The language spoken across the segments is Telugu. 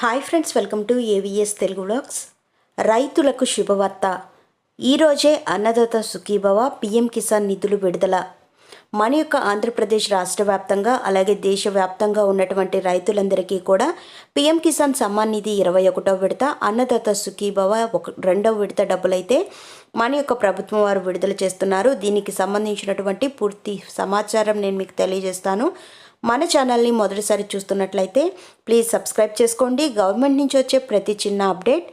Hi friends welcome to AVS Telugu blogs రైతులకు శుభవార్త. ఈరోజే అన్నదాత సుఖీభవ పిఎం కిసాన్ నిధులు విడుదల. మన యొక్క ఆంధ్రప్రదేశ్ రాష్ట్ర వ్యాప్తంగా అలాగే దేశవ్యాప్తంగా ఉన్నటువంటి రైతులందరికీ కూడా పిఎం కిసాన్ సమ్మాన్ నిధి ఇరవై ఒకటో విడత అన్నదాత సుఖీభవ ఒక రెండవ విడత డబ్బులైతే మన యొక్క ప్రభుత్వం వారు విడుదల చేస్తున్నారు. దీనికి సంబంధించినటువంటి పూర్తి సమాచారం నేను మీకు తెలియజేస్తాను. మన ఛానల్ని మొదటిసారి చూస్తున్నట్లయితే ప్లీజ్ సబ్స్క్రైబ్ చేసుకోండి. గవర్నమెంట్ నుంచి వచ్చే ప్రతి చిన్న అప్డేట్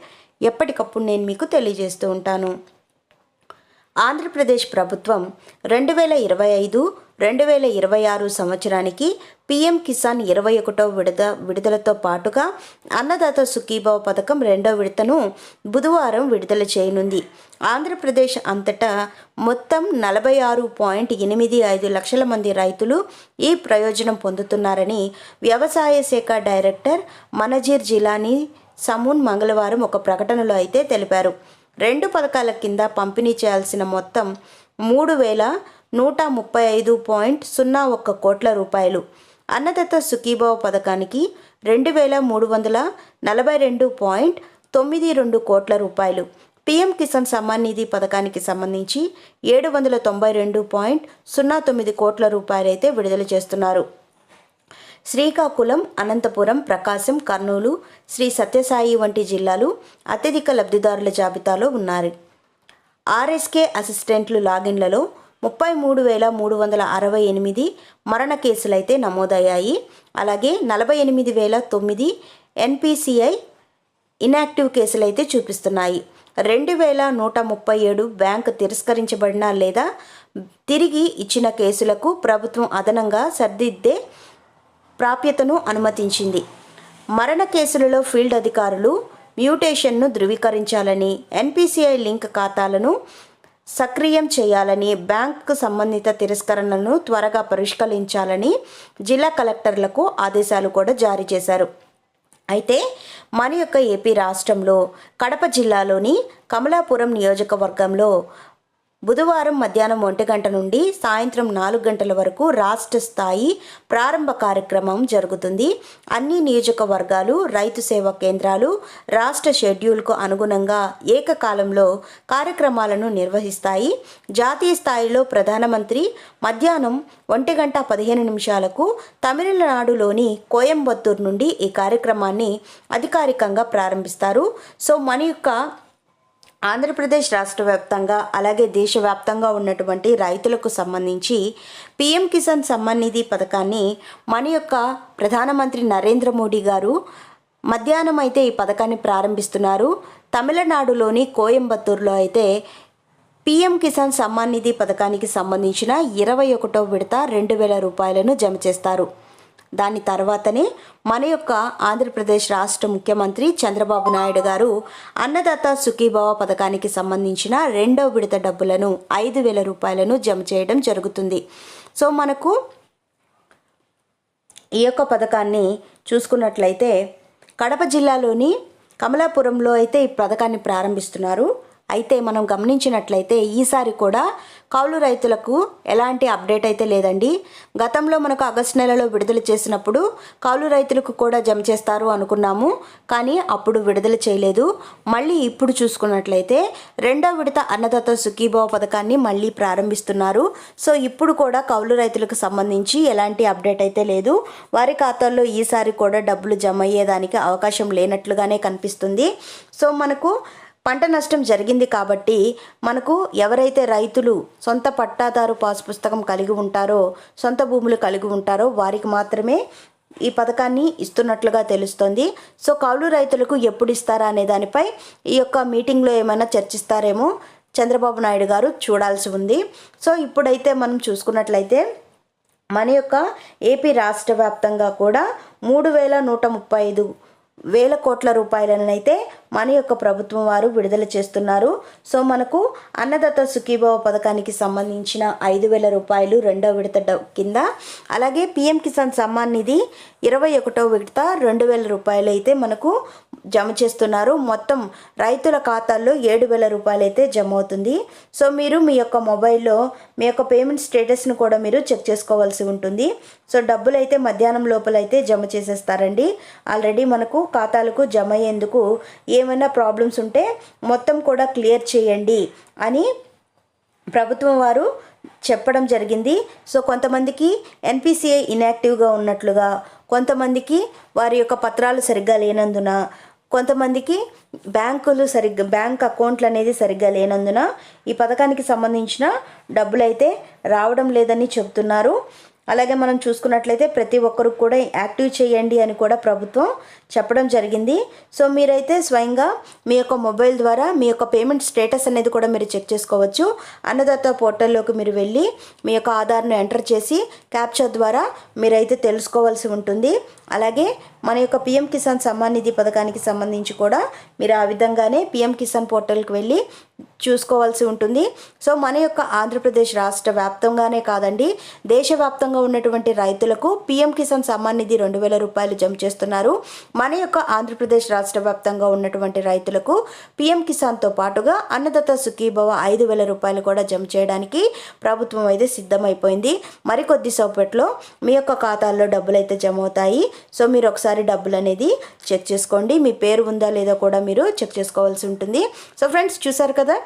ఎప్పటికప్పుడు నేను మీకు తెలియజేస్తూ ఉంటాను. ఆంధ్రప్రదేశ్ ప్రభుత్వం రెండు వేల ఇరవై ఐదు రెండు వేల ఇరవై ఆరు సంవత్సరానికి పీఎం కిసాన్ ఇరవై ఒకటో విడుద విడుదలతో పాటుగా అన్నదాత సుఖీభావ పథకం రెండో విడతను బుధవారం విడుదల చేయనుంది. ఆంధ్రప్రదేశ్ అంతటా మొత్తం నలభై ఆరు పాయింట్ ఎనిమిది ఐదు లక్షల మంది రైతులు ఈ ప్రయోజనం పొందుతున్నారని వ్యవసాయ శాఖ డైరెక్టర్ మనజీర్ జిలానీ సమూన్ మంగళవారం ఒక ప్రకటనలో అయితే తెలిపారు. రెండు పథకాల కింద పంపిణీ చేయాల్సిన మొత్తం మూడు వేల నూట ముప్పై ఐదు పాయింట్ సున్నా ఒక్క కోట్ల రూపాయలు. అన్నదత్త సుఖీభావ పథకానికి రెండు వేల మూడు వందల నలభై రెండు పాయింట్ తొమ్మిది రెండు కోట్ల రూపాయలు. పీఎం కిసాన్ సమ్మాన్ నిధి పథకానికి సంబంధించి ఏడు వందల తొంభై రెండు పాయింట్ సున్నా తొమ్మిది కోట్ల రూపాయలైతే విడుదల చేస్తున్నారు. శ్రీకాకుళం అనంతపురం ప్రకాశం కర్నూలు శ్రీ సత్యసాయి వంటి జిల్లాలు అత్యధిక లబ్ధిదారుల జాబితాలో ఉన్నారు ఆర్ఎస్కే అసిస్టెంట్లు లాగిన్లలో ముప్పై మూడు వేల మూడు వందల అరవై ఎనిమిది మరణ కేసులైతే నమోదయ్యాయి. అలాగే నలభై ఎనిమిది వేల తొమ్మిది ఎన్పిసిఐ ఇన్యాక్టివ్ కేసులైతే చూపిస్తున్నాయి. రెండు వేల నూట ముప్పై ఏడు బ్యాంక్ తిరస్కరించబడిన లేదా తిరిగి ఇచ్చిన కేసులకు ప్రభుత్వం అదనంగా సర్దిద్దే ప్రాప్యతను అనుమతించింది. మరణ కేసులలో ఫీల్డ్ అధికారులు మ్యూటేషన్ను ధృవీకరించాలని ఎన్పిసిఐ లింక్ ఖాతాలను సక్రియం చేయాలని బ్యాంకు సంబంధిత తిరస్కరణలను త్వరగా పరిష్కరించాలని జిల్లా కలెక్టర్లకు ఆదేశాలు కూడా జారీ చేశారు. అయితే మన యొక్క ఏపీ రాష్ట్రంలో కడప జిల్లాలోని కమలాపురం నియోజకవర్గంలో బుధవారం మధ్యాహ్నం ఒంటి గంట నుండి సాయంత్రం నాలుగు గంటల వరకు రాష్ట్ర స్థాయి ప్రారంభ కార్యక్రమం జరుగుతుంది. అన్ని నియోజకవర్గాలు రైతు సేవా కేంద్రాలు రాష్ట్ర షెడ్యూల్కు అనుగుణంగా ఏకకాలంలో కార్యక్రమాలను నిర్వహిస్తాయి. జాతీయ స్థాయిలో ప్రధానమంత్రి మధ్యాహ్నం ఒంటి గంట పదిహేను నిమిషాలకు తమిళనాడులోని కోయంబత్తూర్ నుండి ఈ కార్యక్రమాన్ని అధికారికంగా ప్రారంభిస్తారు. సో మన యొక్క ఆంధ్రప్రదేశ్ రాష్ట్ర వ్యాప్తంగా అలాగే దేశవ్యాప్తంగా ఉన్నటువంటి రైతులకు సంబంధించి పిఎం కిసాన్ సమ్మాన్ నిధి పథకాన్ని మన యొక్క ప్రధానమంత్రి నరేంద్ర మోడీ గారు మధ్యాహ్నం అయితే ఈ పథకాన్ని ప్రారంభిస్తున్నారు. తమిళనాడులోని కోయంబత్తూరులో అయితే పిఎం కిసాన్ సమ్మాన్ నిధి పథకానికి సంబంధించిన ఇరవై ఒకటో విడత రెండు వేల రూపాయలను జమ చేస్తారు. దాని తర్వాతనే మన యొక్క ఆంధ్రప్రదేశ్ రాష్ట్ర ముఖ్యమంత్రి చంద్రబాబు నాయుడు గారు అన్నదాత సుఖీభావ పథకానికి సంబంధించిన రెండో విడత డబ్బులను ఐదు వేల రూపాయలను జమ చేయడం జరుగుతుంది. సో మనకు ఈ యొక్క పథకాన్ని చూసుకున్నట్లయితే కడప జిల్లాలోని కమలాపురంలో అయితే ఈ పథకాన్ని ప్రారంభిస్తున్నారు. అయితే మనం గమనించినట్లయితే ఈసారి కూడా కౌలు రైతులకు ఎలాంటి అప్డేట్ అయితే లేదండి. గతంలో మనకు ఆగస్టు నెలలో విడుదల చేసినప్పుడు కౌలు రైతులకు కూడా జమ చేస్తారు అనుకున్నాము. కానీ అప్పుడు విడుదల చేయలేదు. మళ్ళీ ఇప్పుడు చూసుకున్నట్లయితే రెండో విడత అన్నదాత సుఖీభావ పథకాన్ని మళ్ళీ ప్రారంభిస్తున్నారు. సో ఇప్పుడు కూడా కౌలు రైతులకు సంబంధించి ఎలాంటి అప్డేట్ అయితే లేదు. వారి ఖాతాల్లో ఈసారి కూడా డబ్బులు జమ అయ్యేదానికి అవకాశం లేనట్లుగానే కనిపిస్తుంది. సో మనకు పంట నష్టం జరిగింది కాబట్టి మనకు ఎవరైతే రైతులు సొంత పట్టాదారు పాస్ పుస్తకం కలిగి ఉంటారో సొంత భూములు కలిగి ఉంటారో వారికి మాత్రమే ఈ పథకాన్ని ఇస్తున్నట్లుగా తెలుస్తోంది. సో కౌలు రైతులకు ఎప్పుడు ఇస్తారా అనే దానిపై ఈ యొక్క మీటింగ్లో ఏమైనా చర్చిస్తారేమో చంద్రబాబు నాయుడు గారు చూడాల్సి ఉంది. సో ఇప్పుడైతే మనం చూసుకున్నట్లయితే మన యొక్క ఏపీ రాష్ట్ర వ్యాప్తంగా కూడా మూడు వేల నూట ముప్పై ఐదు వేల కోట్ల రూపాయలనైతే మన యొక్క ప్రభుత్వం వారు విడుదల చేస్తున్నారు. సో మనకు అన్నదాత సుఖీభావ పథకానికి సంబంధించిన ఐదు వేల రూపాయలు రెండో విడత కింద అలాగే పిఎం కిసాన్ సమ్మాన్ నిధి ఇరవై ఒకటో విడత రెండు వేల రూపాయలు అయితే మనకు జమ చేస్తున్నారు. మొత్తం రైతుల ఖాతాల్లో ఏడు వేల రూపాయలు అయితే జమ అవుతుంది సో మీరు మీ యొక్క మొబైల్లో మీ యొక్క పేమెంట్ స్టేటస్ను కూడా మీరు చెక్ చేసుకోవాల్సి ఉంటుంది. సో డబ్బులు అయితే మధ్యాహ్నం లోపల అయితే జమ చేసేస్తారండి. ఆల్రెడీ మనకు ఖాతాలకు జమ అయ్యేందుకు ఏమైనా ప్రాబ్లమ్స్ ఉంటే మొత్తం కూడా క్లియర్ చేయండి అని ప్రభుత్వం వారు చెప్పడం జరిగింది. సో కొంతమందికి ఎన్పిసిఐ ఇన్యాక్టివ్గా ఉన్నట్లుగా కొంతమందికి వారి యొక్క పత్రాలు సరిగ్గా లేనందున కొంతమందికి బ్యాంకులు సరిగ్గా బ్యాంక్ అకౌంట్లు అనేది సరిగ్గా లేనందున ఈ పథకానికి సంబంధించిన డబ్బులు అయితే రావడం లేదని చెబుతున్నారు అలాగే మనం చూసుకున్నట్లయితే ప్రతి ఒక్కరు కూడా యాక్టివ్ చేయండి అని కూడా ప్రభుత్వం చెప్పడం జరిగింది. సో మీరైతే స్వయంగా మీ యొక్క మొబైల్ ద్వారా మీ యొక్క పేమెంట్ స్టేటస్ అనేది కూడా మీరు చెక్ చేసుకోవచ్చు. అన్నదాత పోర్టల్లోకి మీరు వెళ్ళి మీ యొక్క ఆధార్ను ఎంటర్ చేసి క్యాప్చర్ ద్వారా మీరైతే తెలుసుకోవాల్సి ఉంటుంది. అలాగే మన యొక్క పిఎం కిసాన్ సమ్మాన్ నిధి పథకానికి సంబంధించి కూడా మీరు ఆ విధంగానే పిఎం కిసాన్ పోర్టల్కి వెళ్ళి చూసుకోవాల్సి ఉంటుంది. సో మన యొక్క ఆంధ్రప్రదేశ్ రాష్ట్ర వ్యాప్తంగానే కాదండి దేశవ్యాప్తంగా ఉన్నటువంటి రైతులకు పిఎం కిసాన్ సమ్మాన్ నిధి రెండు వేల రూపాయలు జమ చేస్తున్నారు. మన యొక్క ఆంధ్రప్రదేశ్ రాష్ట్ర వ్యాప్తంగా ఉన్నటువంటి రైతులకు పిఎం కిసాన్తో పాటుగా అన్నదాత సుఖీభవ ఐదు వేల రూపాయలు కూడా జమ చేయడానికి ప్రభుత్వం అయితే సిద్ధమైపోయింది. మరికొద్ది సోపట్లో మీ యొక్క ఖాతాల్లో డబ్బులు అయితే జమ అవుతాయి. సో మీరు ఒకసారి ఒకసారి డబ్బులు అనేది చెక్ చేసుకోండి. మీ పేరు ఉందా లేదా కూడా మీరు చెక్ చేసుకోవాల్సి ఉంటుంది. సో ఫ్రెండ్స్ చూసారు కదా?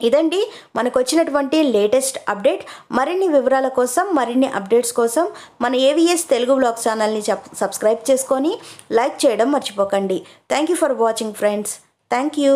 ఇదండి మనకు వచ్చినటువంటి లేటెస్ట్ అప్డేట్. మరిన్ని వివరాల కోసం మరిన్ని అప్డేట్స్ కోసం మన ఏవిఎస్ తెలుగు బ్లాగ్ ఛానల్ని సబ్స్క్రైబ్ చేసుకొని లైక్ చేయడం మర్చిపోకండి. Thank you for watching friends thank you